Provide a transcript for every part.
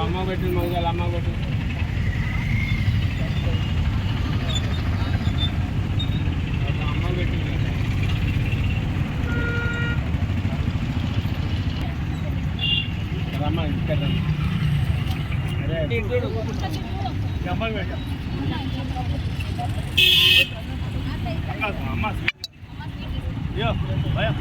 అమ్మ పెట్టింది మంగళ అమ్మ పెట్టు ఒక అమ్మ పెట్టింది రమ్మ ఇక్కడ రండి. అరే ఈ అమ్మాయి పెట్టు. అమ్మ అయ్యో భయం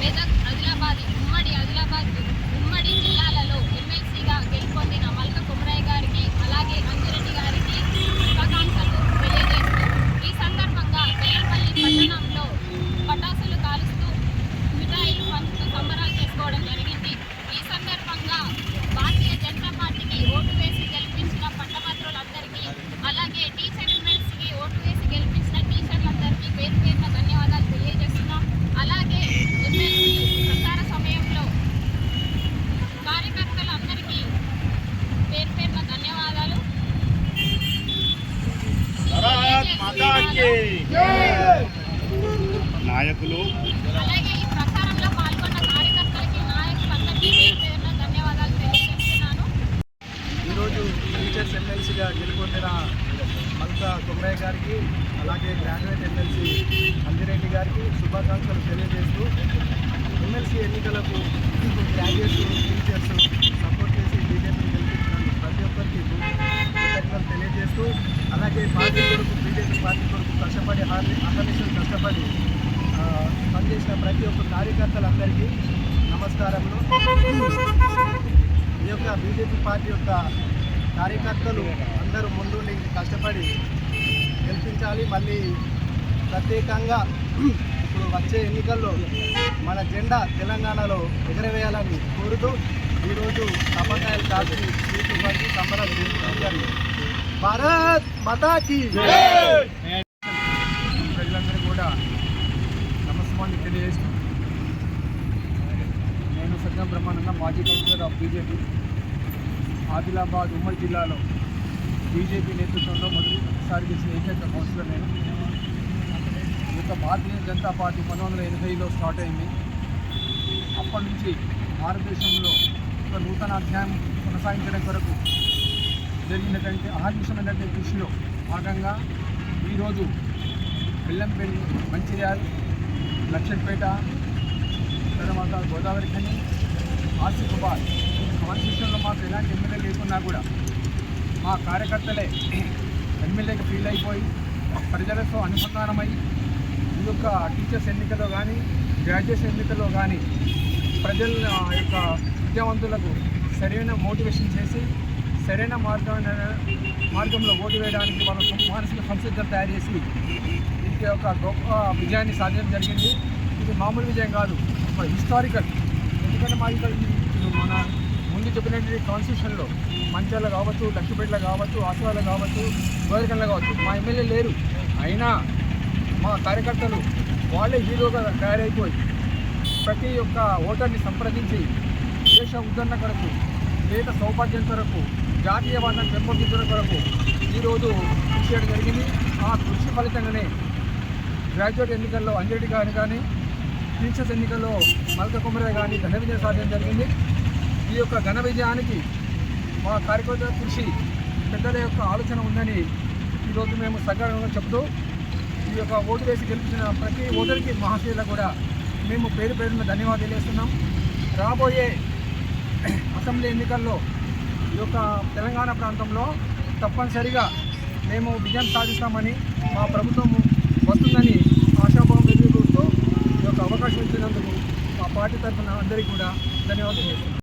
మెదక్ ఆదిలాబాద్ ఉమ్మడి ఆదిలాబాద్ ఉమ్మడి జిల్లాలలో ఎమ్మెల్సీగా గెలుపొందిన మల్క కుమరయ్య గారికి అలాగే అంజిరెడ్డి గారికి శుభాకాంక్షలు తెలియజేస్తూ ఈ సందర్భంగా బెల్లంపల్లి పట్టణంలో పటాసులు కాలుస్తూ మిఠాయిలు పంచుతూ సంబరాలు చేసుకోవడం జరిగింది ఈ సందర్భంగా భారతీయ జనతా పార్టీకి ఓటు వేసి గెలిపించిన పట్టభద్రులందరికీ అలాగే టీచర్ ఎమ్మెల్సీకి ఓటు వేసి గెలిపించిన టీచర్లందరికీ పేరు పేరున ధన్యవాదాలు తెలియజేస్తున్నాం అలాగే ఎమ్మెల్సీ ప్రచార సమయంలో కార్యకర్తలందరికీ పేరు పేరున ధన్యవాదాలు నాయకులు అలాగే ఈ ప్రచారంలో పాల్గొన్న కార్యకర్తలకి నాయకులందరికీ పేరు పేరున ధన్యవాదాలు తెలియజేస్తున్నాను. ఈరోజు టీచర్స్ ఎమ్మెల్సీగా గెలుపొందిన మల్క కుమ్మయ్య గారికి అలాగే గ్రాడ్యుయేట్ ఎమ్మెల్సీ అంజిరెడ్డి గారికి శుభాకాంక్షలు తెలియజేస్తూ ఎమ్మెల్సీ ఎన్నికలకు గ్రాడ్యుయేట్స్ టీచర్స్ సపోర్ట్ చేసి బీజేపీని గెలిపించినందుకు ప్రతి ఒక్కరికి కృతజ్ఞతలు తెలియజేస్తూ అలాగే పార్టీ కొరకు బీజేపీ పార్టీ కొరకు కష్టపడి అహర్నిశలు కష్టపడి చేసిన ప్రతి ఒక్క కార్యకర్తలందరికీ నమస్కారములు. ఈ యొక్క బీజేపీ పార్టీ యొక్క కార్యకర్తలు అందరూ ముందుండి కష్టపడి గెలిపించాలి. మళ్ళీ ప్రత్యేకంగా ఇప్పుడు వచ్చే ఎన్నికల్లో మన జెండా తెలంగాణలో ఎగరవేయాలని కోరుతూ ఈరోజు టమాకాయలు కాల్చి సీట్లు పంచి సంబరాలు చేసుకుంటారు భారత్ మతాకి ప్రజలందరూ కూడా నమస్కారం నేను సత్యం బ్రహ్మానంద మాజీ కౌన్సిలర్ ఆఫ్ బీజేపీ ఆదిలాబాద్ ఉమ్మడి జిల్లాలో బీజేపీ నేతృత్వంలో మొదటిసారి చేసిన ఏకైక కౌన్సిలర్ నేను. ఈ యొక్క భారతీయ జనతా పార్టీ పంతొమ్మిది వందల ఎనభైలో స్టార్ట్ అయింది. అప్పటి నుంచి భారతదేశంలో ఒక నూతన అధ్యాయం కొనసాగించడం కొరకు జరిగినటువంటి అహర్నిశమైనటువంటి కృషిలో భాగంగా ఈరోజు బెల్లంపల్లి మంచిర్యాల లక్షట్పేట తర్వాత గోదావరి ఖని ఆసిఫాబాద్ కాన్స్టిట్యూషన్లో మాకు ఎలాంటి ఎమ్మెల్యే లేకున్నా కూడా మా కార్యకర్తలే ఎమ్మెల్యేకి ఫీల్ అయిపోయి ప్రజలతో అనుసంధానమై ఈ యొక్క టీచర్స్ ఎన్నికలో కానీ గ్రాడ్యుయేషన్ ఎన్నికల్లో కానీ ప్రజల యొక్క విద్యావంతులకు సరైన మోటివేషన్ చేసి సరైన మార్గం మార్గంలో ఓటు వేయడానికి వాళ్ళ మానసిక సంసిద్ధత తయారు చేసి ఇది ఒక గొప్ప విజయాన్ని సాధించడం జరిగింది. ఇది మామూలు విజయం కాదు ఒక హిస్టారికల్ ఎందుకంటే మా ఇక్కడ మన ముందు చెప్పినటువంటి కాన్స్టిట్యూషన్లో మంచాల కావచ్చు లక్ష్మీపేటలో కావచ్చు ఆశవాళ్ళు కావచ్చు గోదరికల్లో కావచ్చు మా ఎమ్మెల్యే లేరు. అయినా మా కార్యకర్తలు వాళ్ళే హీరోగా తయారైపోయి ప్రతి ఒక్క ఓటర్ని సంప్రదించి దేశ ఉద్ధరణ కొరకు దేశ సౌపాద్యం కొరకు జాతీయవాదాన్ని పెంపొందించడం కొరకు ఈరోజు కృషి చేయడం జరిగింది. ఆ కృషి ఫలితంగానే గ్రాడ్యుయేట్ ఎన్నికల్లో అంజరెడ్డి గారు కానీ టీచర్స్ ఎన్నికల్లో మల్క కుమరే కానీ ఘన విజయం సాధించడం జరిగింది. ఈ యొక్క ఘన విజయానికి మా కార్యకర్త కృషి పెద్దల యొక్క ఆలోచన ఉందని ఈరోజు మేము సగర్వంగా చెప్తూ ఈ యొక్క ఓటు వేసి గెలిచిన ప్రతి ఓటర్కి మహాశీలకు కూడా మేము పేరు పేరున ధన్యవాదాలు తెలియజేస్తున్నాం. రాబోయే అసెంబ్లీ ఎన్నికల్లో ఈ యొక్క తెలంగాణ ప్రాంతంలో తప్పనిసరిగా మేము విజయం సాధిస్తామని మా ప్రభుత్వం వస్తుందని ఆశాభావం ఎదుర్కొంటూ ఈ యొక్క అవకాశం ఇచ్చినందుకు మా పార్టీ తరఫున అందరికీ కూడా ధన్యవాదాలు చేస్తున్నాం